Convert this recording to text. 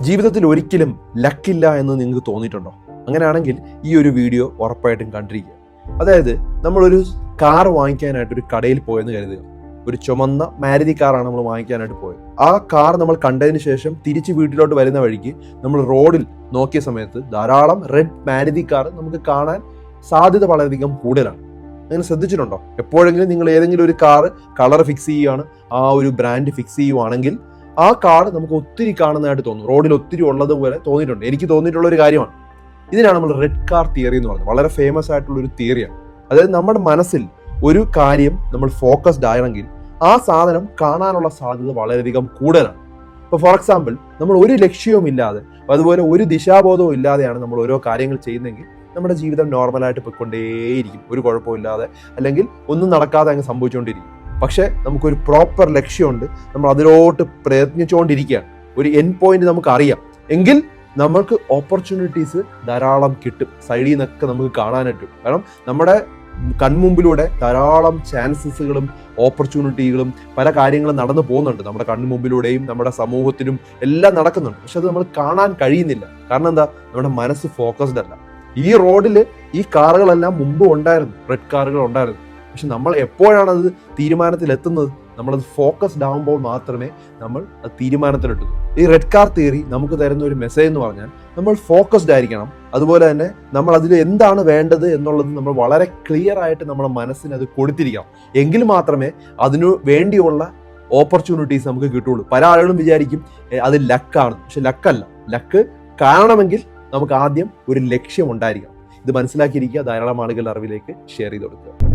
ജീവിതത്തിൽ ഒരിക്കലും ലക്കില്ല എന്ന് നിങ്ങൾക്ക് തോന്നിയിട്ടുണ്ടോ? അങ്ങനെയാണെങ്കിൽ ഈ ഒരു വീഡിയോ ഉറപ്പായിട്ടും കണ്ടിരിക്കുക. അതായത് നമ്മളൊരു കാർ വാങ്ങിക്കാനായിട്ട് ഒരു കടയിൽ പോയെന്ന് കരുതുക. ഒരു ചുമന്ന മാരുതി കാറാണ് നമ്മൾ വാങ്ങിക്കാനായിട്ട് പോയത്. ആ കാർ നമ്മൾ കണ്ടതിന് ശേഷം തിരിച്ച് വീട്ടിലോട്ട് വരുന്ന വഴിക്ക് നമ്മൾ റോഡിൽ നോക്കിയ സമയത്ത് ധാരാളം റെഡ് മാരുതി കാർ നമുക്ക് കാണാൻ സാധ്യത വളരെയധികം കൂടുതലാണ്. അങ്ങനെ ശ്രദ്ധിച്ചിട്ടുണ്ടോ? എപ്പോഴെങ്കിലും നിങ്ങൾ ഏതെങ്കിലും ഒരു കാർ കളർ ഫിക്സ് ചെയ്യുകയാണ് ആ ഒരു ബ്രാൻഡ് ഫിക്സ് ചെയ്യുവാണെങ്കിൽ ആ കാട് നമുക്ക് ഒത്തിരി കാണുന്നതായിട്ട് തോന്നും. റോഡിൽ ഒത്തിരി ഉള്ളതുപോലെ തോന്നിയിട്ടുണ്ട്. എനിക്ക് തോന്നിയിട്ടുള്ള ഒരു കാര്യമാണ്. ഇതിനാണ് നമ്മൾ റെഡ് കാർ തിയറി എന്ന് പറയുന്നത്. വളരെ ഫേമസ് ആയിട്ടുള്ള ഒരു തിയറിയാണ് അതായത് നമ്മുടെ മനസ്സിൽ ഒരു കാര്യം നമ്മൾ ഫോക്കസ്ഡ് ആയണമെങ്കിൽ ആ സാധനം കാണാനുള്ള സാധ്യത വളരെയധികം കൂടുതലാണ്. ഇപ്പോൾ ഫോർ എക്സാമ്പിൾ നമ്മൾ ഒരു ലക്ഷ്യവും ഇല്ലാതെ അതുപോലെ ഒരു ദിശാബോധവും ഇല്ലാതെയാണ് നമ്മൾ ഓരോ കാര്യങ്ങൾ ചെയ്യുന്നതെങ്കിൽ നമ്മുടെ ജീവിതം നോർമലായിട്ട് പോയിക്കൊണ്ടേയിരിക്കും. ഒരു കുഴപ്പമില്ലാതെ അല്ലെങ്കിൽ ഒന്നും നടക്കാതെ അങ്ങ് സംഭവിച്ചുകൊണ്ടിരിക്കും. പക്ഷേ നമുക്കൊരു പ്രോപ്പർ ലക്ഷ്യമുണ്ട്. നമ്മൾ അതിലോട്ട് പ്രയത്നിച്ചുകൊണ്ടിരിക്കുകയാണ്. ഒരു എൻ പോയിന്റ് നമുക്ക് അറിയാം എങ്കിൽ നമുക്ക് ഓപ്പർച്യൂണിറ്റീസ് ധാരാളം കിട്ടും. സൈഡിൽ നിന്നൊക്കെ നമുക്ക് കാണാനായിട്ട് കാരണം നമ്മുടെ കൺമുമ്പിലൂടെ ധാരാളം ചാൻസസുകളും ഓപ്പർച്യൂണിറ്റികളും പല കാര്യങ്ങളും നടന്നു പോകുന്നുണ്ട്. നമ്മുടെ കൺമുമ്പിലൂടെയും നമ്മുടെ സമൂഹത്തിലും എല്ലാം നടക്കുന്നുണ്ട്. പക്ഷെ അത് നമ്മൾ കാണാൻ കഴിയുന്നില്ല. കാരണം എന്താ? നമ്മുടെ മനസ്സ് ഫോക്കസ്ഡ് അല്ല. ഈ റോഡിൽ ഈ കാറുകളെല്ലാം മുമ്പ് ഉണ്ടായിരുന്നു. റെഡ് കാറുകൾ ഉണ്ടായിരുന്നു. പക്ഷെ നമ്മൾ എപ്പോഴാണ് അത് തീരുമാനത്തിൽ എത്തുന്നത് നമ്മളത് ഫോക്കസ്ഡ് ആകുമ്പോൾ മാത്രമേ നമ്മൾ അത് തീരുമാനത്തിലെത്തുന്നു ഈ റെഡ് കാർ തിയറി നമുക്ക് തരുന്ന ഒരു മെസ്സേജ് എന്ന് പറഞ്ഞാൽ നമ്മൾ ഫോക്കസ്ഡ് ആയിരിക്കണം. അതുപോലെ തന്നെ നമ്മൾ അതിൽ എന്താണ് വേണ്ടത് എന്നുള്ളത് നമ്മൾ വളരെ ക്ലിയർ ആയിട്ട് നമ്മുടെ മനസ്സിന് അത് കൊടുത്തിരിക്കണം. എങ്കിൽ മാത്രമേ അതിനു വേണ്ടിയുള്ള ഓപ്പർച്യൂണിറ്റീസ് നമുക്ക് കിട്ടുള്ളൂ പല ആളുകളും വിചാരിക്കും അത് ലക്കാണ് പക്ഷെ ലക്കല്ല ലക്ക് കാണണമെങ്കിൽ നമുക്ക് ആദ്യം ഒരു ലക്ഷ്യം ഉണ്ടായിരിക്കണം. ഇത് മനസ്സിലാക്കിയിരിക്കുക ധാരാളം ആളുകളുടെ അറിവിലേക്ക് ഷെയർ ചെയ്ത് കൊടുക്കുക.